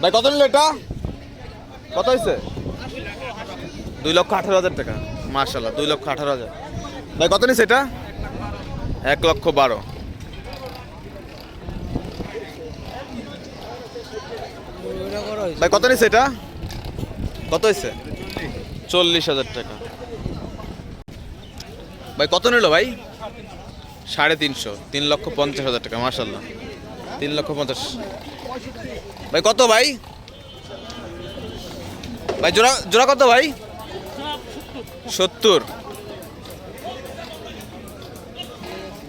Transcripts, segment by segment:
ভাই, কত নিল এটা? কত হয়েছে দুই লক্ষ আঠারো হাজার টাকা মার্শাল্লাহ দুই লক্ষ আঠারো হাজার। ভাই, কত নিছে এটা? এক লক্ষ বারো। ভাই, কত নিছে এটা? কত হয়েছে চল্লিশ হাজার টাকা। ভাই, কত নিল ভাই? সাড়ে তিনশো, তিন লক্ষ পঞ্চাশ হাজার টাকা মার্শাল্লাহ তিন লক্ষ পঞ্চাশ। ভাই, কত ভাই? ভাই, জোড়া জোড়া কত ভাই? সত্তর।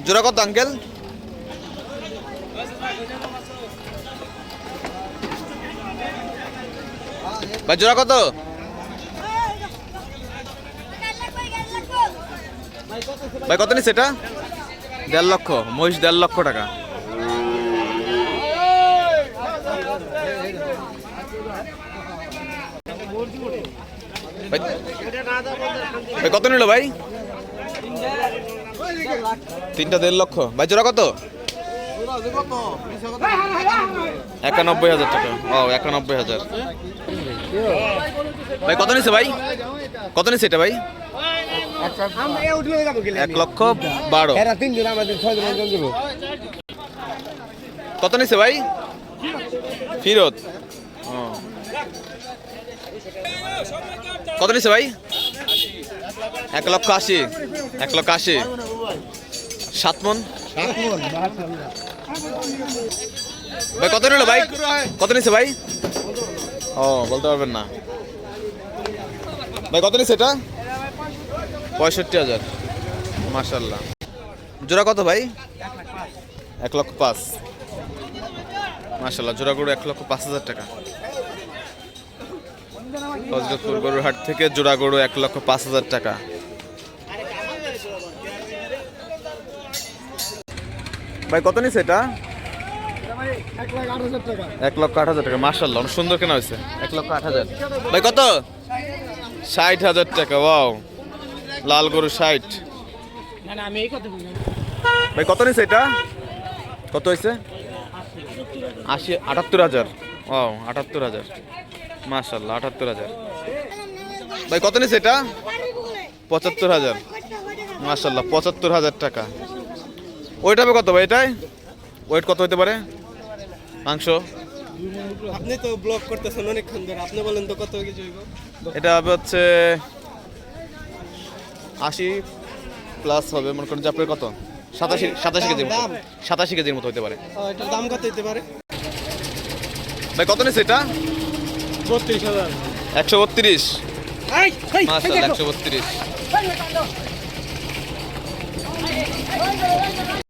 জোড়া কত, আঙ্কেল? ভাই, জোড়া কত? ভাই, কত নিচ্ছে এটা? দেড় লক্ষ, মহিষ দেড় লক্ষ টাকা। ভাই কত নিল ভাই? তিনটা দেড় লক্ষ। ভাই, জোড়া কত? একানব্বই হাজার টাকা। ও একানব্বই হাজার। ভাই, কত নিছে ভাই? কত নিছে এটা ভাই? এক লক্ষ বারো। কত নিছে ভাই? ফিরত। কত নিছে ভাই? এক লক্ষ আশি। এক লক্ষ আশি। সাত মন? ভাই, কত নিল ভাই? কত নিছে ভাই? ও, বলতে পারবেন না। ভাই, কত নিছে এটা? পঁয়ষট্টি হাজার। মার্শাল্লাহ জোড়া কত ভাই? এক লক্ষ পাঁচ। মার্শাল্লাহ জোড়া গরু এক লক্ষ পাঁচ হাজার টাকা। হজরতপুর গরুর হাট থেকে জোড়া গরু এক লক্ষ পাঁচ হাজার টাকা। ভাই, কত নিছে এটা? এক লক্ষ আট হাজার টাকা মার্শাল্লাহ অনেক সুন্দর কেনা হয়েছে। এক লক্ষ আট হাজার। ভাই, কত? ষাট হাজার টাকা, ওয়াও। লাল গরু ষাট। ভাই, কত নিছে এটা? কত হয়েছে? আশি, আটাত্তর হাজার। ও আটাত্তর হাজার। মার্শাল্লাহ আটাত্তর হাজার। ভাই কত নিছে এটা? পঁচাত্তর হাজার। মার্শাল্লাহ পঁচাত্তর হাজার টাকা। ওইটা হবে কত ভাই এটাই? ওয়েট কত হতে পারে? মাংস? আপনি তো ব্লগ করতেছেন অনেকক্ষণ ধরে আপনি বলেন তো কত কিছু হইব? এটা হবে হচ্ছে আশি প্লাস হবে মনে করেন যে আপনার কত? সাতাশি সাতাশি কেজির মতো। সাতাশি কেজির মতো হতে পারে। এটার দাম কত হইতে পারে? ভাই কত নিচ্ছে এটা? একশো বত্রিশ মাসাল একশো বত্রিশ